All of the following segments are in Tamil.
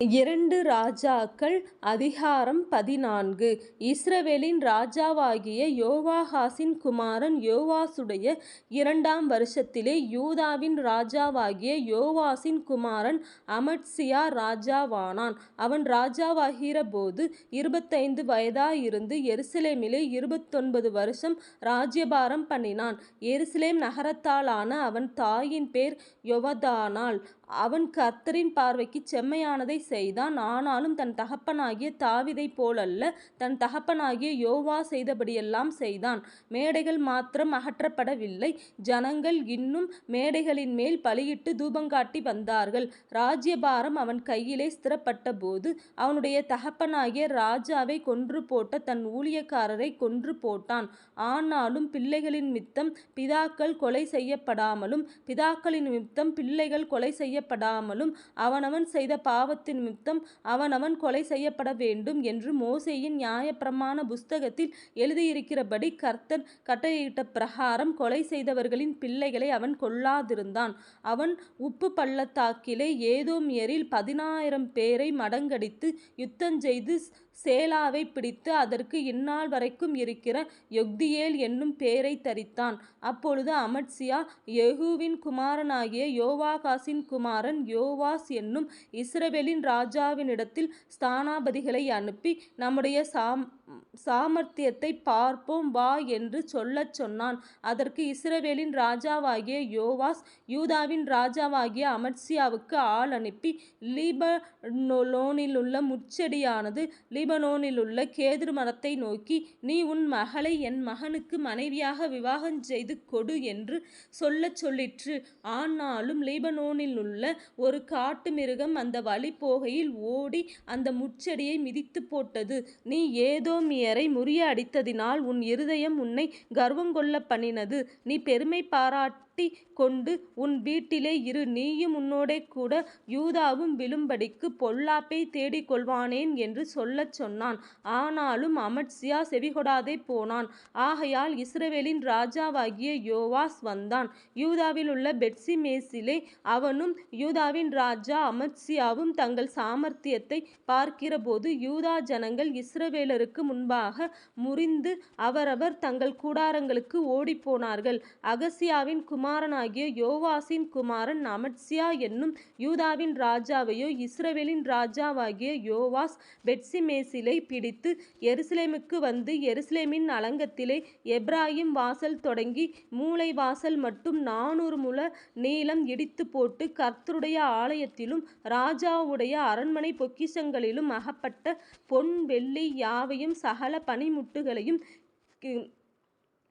இரண்டு ராஜாக்கள் அதிகாரம் பதினான்கு இஸ்ரவேலின் ராஜாவாகிய யோவாஹாசின் குமாரன் யோவாசுடைய இரண்டாம் வருஷத்திலே யூதாவின் ராஜாவாகிய யோவாசின் குமாரன் அமட்சியா ராஜாவானான். அவன் ராஜாவாகிற போது இருபத்தைந்து வயதாயிருந்து எருசலேமிலே இருபத்தொன்பது வருஷம் ராஜ்யபாரம் பண்ணினான். எருசலேம் நகரத்தாலான அவன் தாயின் பேர் யொவதானாள். அவன் கர்த்தரின் பார்வைக்கு செம்மையானதைச் செய்தான். ஆனாலும் தன் தகப்பனாகிய தாவிதை போலல்ல தன் தகப்பனாகிய யோவா செய்தபடியெல்லாம் செய்தான். மேடைகள் மாத்திரம் அகற்றப்படவில்லை ஜனங்கள் இன்னும் மேடைகளின் மேல் பலியிட்டு தூபங்காட்டி வந்தார்கள். ராஜ்யபாரம் அவன் கையிலே ஸ்திரப்பட்டபோது அவனுடைய தகப்பனாகிய ராஜாவைக் கொன்றுபோட்ட தன் ஊழியக்காரரை கொன்று போட்டான். ஆனாலும் பிள்ளைகளினிமித்தம் பிதாக்கள் கொலை செய்யப்படாமலும் பிதாக்களின் மித்தம் பிள்ளைகள் கொலை செய்ய செய்யப்படாமலும் அவனவன் செய்த பாவத்தினிமித்தம் அவனவன் கொலை செய்யப்படவேண்டும் என்று மோசேயின் நியாயப்பிரமாண புஸ்தகத்தில் எழுதியிருக்கிறபடி கர்த்தன் கட்டையிட்ட பிரகாரம் கொலை செய்தவர்களின் பிள்ளைகளை அவன் கொல்லாதிருந்தான். அவன் உப்பு பள்ளத்தாக்கிலே ஏதோ ஏரில் பதினாயிரம் பேரை மடங்கடித்து யுத்தஞ்செய்து சேலாவைப் பிடித்து அதற்கு இந்நாள் வரைக்கும் இருக்கிற யொக்தியேல் என்னும் பெயரை தரித்தான். அப்பொழுது அமத்சியா யெகூவின் குமாரனாகிய யோவாகாசின் குமாரன் யோவாஸ் என்னும் இஸ்ரவேலின் ராஜாவினிடத்தில் ஸ்தானாபதிகளை அனுப்பி நம்முடைய சாம் சாமர்த்தியத்தைப் பார்ப்போம் வா என்று சொல்லச் சொன்னான். அதற்கு இஸ்ரவேலின் ராஜாவாகிய யோவாஸ் யூதாவின் ராஜாவாகிய அமர்சியாவுக்கு ஆள் அனுப்பி லீபனோலோனிலுள்ள முச்செடியானது லீப லீபனோனில் உள்ள கேதுரு மரத்தை நோக்கி நீ உன் மகளை என் மகனுக்கு மனைவியாக விவாகஞ்செய்து கொடு என்று சொல்லச் சொல்லிற்று. ஆனாலும் லீபனோனில் உள்ள ஒரு காட்டுமிருகம் அந்த வழி போகையில் ஓடி அந்த முச்செடியை மிதித்து போட்டது நீ ஏதோ மியரை முறிய அடித்ததினால் உன் இருதயம் உன்னை கர்வம் கொள்ள கர்வங்கொள்ளப்பண்ணினது. நீ பெருமை கட்டி கொண்டு உன் வீட்டிலே இரு நீயும் உன்னோடேகூட யூதாவும் பொல்லாப்பை தேடிக் கொள்வானே என்று சொல்லச் சொன்னான். ஆனாலும் அமட்சியா செவிகொடாதே போனான். ஆகையால் இஸ்ரவேலின் ராஜாவாகிய யோவாஸ் வந்தான் யூதாவில் உள்ள பெத்ஷிமேசிலே அவனும் யூதாவின் ராஜா அமட்சியாவும் தங்கள் சாமர்த்தியத்தை பார்க்கிறபோது யூதா ஜனங்கள் இஸ்ரவேலருக்கு முன்பாக முறிந்து அவரவர் தங்கள் கூடாரங்களுக்கு ஓடிப்போனார்கள். அகசியாவின் குமார் குமாரனாகிய யோவாசின் குமாரன் அமட்சியா என்னும் யூதாவின் ராஜாவையோ இஸ்ரவேலின் ராஜாவாகிய யோவாஸ் பெட்சிமேசிலை பிடித்து எருசலேமுக்கு வந்து எருசலேமின் அலங்கத்திலே எப்ராஹிம் வாசல் தொடங்கி மூளை வாசல் மட்டும் நானூறு முழ நீளம் இடித்து போட்டு கர்த்தருடைய ஆலயத்திலும் ராஜாவுடைய அரண்மனை பொக்கிஷங்களிலும் அகப்பட்ட பொன் வெள்ளி யாவையும் சகல பனிமுட்டுகளையும்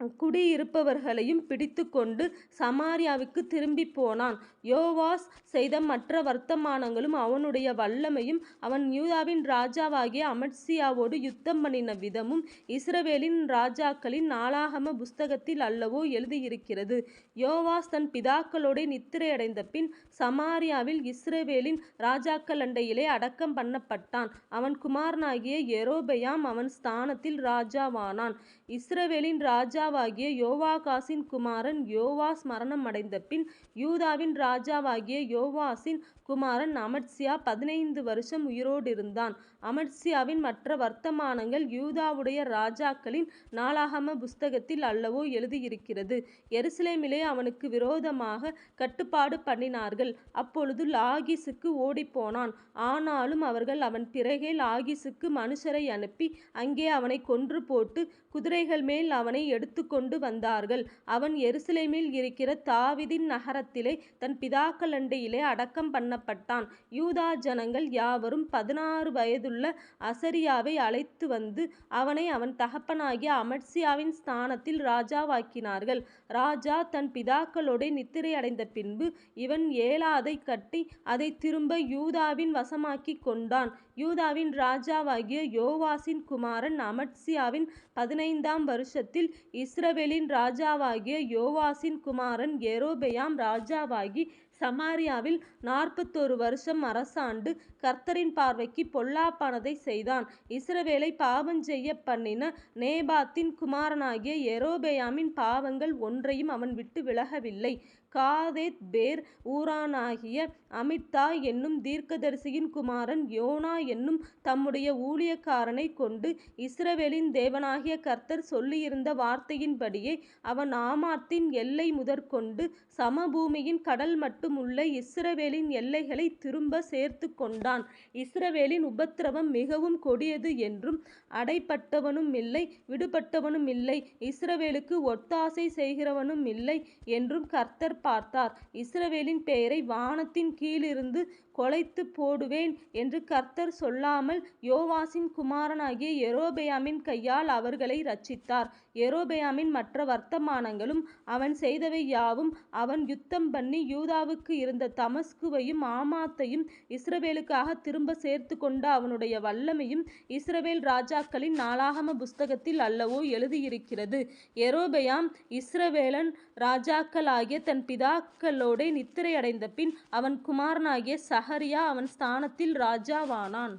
குடியிருப்பவர்களையும் பிடித்துக்கொண்டு சமாரியாவுக்குத் திரும்பிப்போனான். யோவாஸ் செய்த மற்ற வர்த்தமானங்களும் அவனுடைய வல்லமையும் அவன் யூதாவின் ராஜாவாகிய அமட்சியாவோடு யுத்தம் பண்ணின விதமும் இஸ்ரவேலின் ராஜாக்களின் நாளாகம புஸ்தகத்தில் அல்லவோ எழுதியிருக்கிறது. யோவாஸ் தன் பிதாக்களோடே நித்திரையடைந்தபின் சமாரியாவில் இஸ்ரவேலின் ராஜாக்கள் அண்டையிலே அடக்கம் பண்ணப்பட்டான். அவன் குமாரனாகிய யெரொபெயாம் அவன் ஸ்தானத்தில் ராஜாவானான். இஸ்ரவேலின் ராஜா ராஜாவாகிய யோவாகாசின் குமாரன் யோவாஸ் மரணம் அடைந்தபின் யூதாவின் ராஜாவாகிய யோவாசின் குமாரன் அமர்சியா பதினைந்து வருஷம் உயிரோடிருந்தான். அமர்சியாவின் மற்ற வர்த்தமானங்கள் யூதாவுடைய ராஜாக்களின் நாளாகம புஸ்தகத்தில் அல்லவோ எழுதியிருக்கிறது. எருசலேமிலே அவனுக்கு விரோதமாக கட்டுப்பாடு பண்ணினார்கள். அப்பொழுது லாகீசுக்கு ஓடிப்போனான். ஆனாலும் அவர்கள் அவன் பிறகே லாகிஸுக்கு மனுஷரை அனுப்பி அங்கே அவனை கொன்று போட்டு குதிரைகள் மேல் அவனை எடுத்து அழைத்து கொண்டு வந்தார்கள். அவன் எருசலேமில் இருக்கிற தாவிதின் நகரத்திலே தன் பிதாக்களண்டையிலே அடக்கம் பண்ணப்பட்டான். யூதா ஜனங்கள் யாவரும் பதினாறு வயதுள்ள அசரியாவை அழைத்து வந்து அவனை அவன் தகப்பனாகிய அமர்சியாவின் ஸ்தானத்தில் ராஜாவாக்கினார்கள். ராஜா தன் பிதாக்களோட நித்திரை அடைந்த பின்பு இவன் ஏலாதை கட்டி அதை திரும்ப யூதாவின் வசமாக்கி கொண்டான். யூதாவின் ராஜாவாகிய யோவாசின் குமாரன் அமர்சியாவின் பதினைந்தாம் வருஷத்தில் இஸ்ரவேலின் ராஜாவாகிய யோவாசின் குமாரன் எரோபெயாம் ராஜாவாகி சமாரியாவில் நாற்பத்தொரு வருஷம் அரசாண்டு கர்த்தரின் பார்வைக்கு பொல்லாப்பானதை செய்தான். இஸ்ரவேலை பாவஞ்செய்யப் பாவஞ்செய்யப்பண்ணின நேபாத்தின் குமாரனாகிய எரோபேயாமின் பாவங்கள் ஒன்றையும் அவன் விட்டு விலகவில்லை. காதேத் பேர் ஊரானாகிய அமித்தா என்னும் தீர்க்கதரிசியின் குமாரன் யோனா என்னும் தம்முடைய ஊழியக்காரனைக் கொண்டு இஸ்ரவேலின் தேவனாகிய கர்த்தர் சொல்லியிருந்த வார்த்தையின்படியே அவன் ஆமாத்தின் எல்லை முதற்கொண்டு சமபூமியின் கடல் மட்டும் உள்ள இஸ்ரவேலின் எல்லைகளை திரும்ப சேர்த்துக் கொண்டான். இஸ்ரவேலின் உபத்திரவம் மிகவும் கொடியது என்றும் அடைபட்டவனுமில்லை விடுபட்டவனுமில்லை இஸ்ரவேலுக்கு ஒத்தாசை செய்கிறவனுமில்லை என்றும் கர்த்தர் பார்த்தார். இஸ்ரவேலின் பெயரை வானத்தின் கீழிருந்து கொலைத்து போடுவேன் என்று கர்த்தர் சொல்லாமல் யோவாசின் குமாரனாகிய யெரொபெயாமின் கையால் அவர்களை ரட்சித்தார் யெரொபெயாமின் மற்ற வர்த்தமானங்களும் அவன் செய்தவை யாவும் அவன் யுத்தம் பண்ணி யூதாவுக்கு இருந்த தமஸ்குவையும் ஆமாத்தையும் இஸ்ரவேலுக்காக திரும்ப சேர்த்து கொண்ட அவனுடைய வல்லமையும் இஸ்ரவேல் ராஜாக்களின் நாளாகம புஸ்தகத்தில் அல்லவோ எழுதியிருக்கிறது. யெரொபெயாம் இஸ்ரவேலன் ராஜாக்களாகிய தன் பிதாக்களோடே நித்திரையடைந்த பின் அவன் குமாரனாகிய சஹரியா அவன் ஸ்தானத்தில் ராஜாவானான்.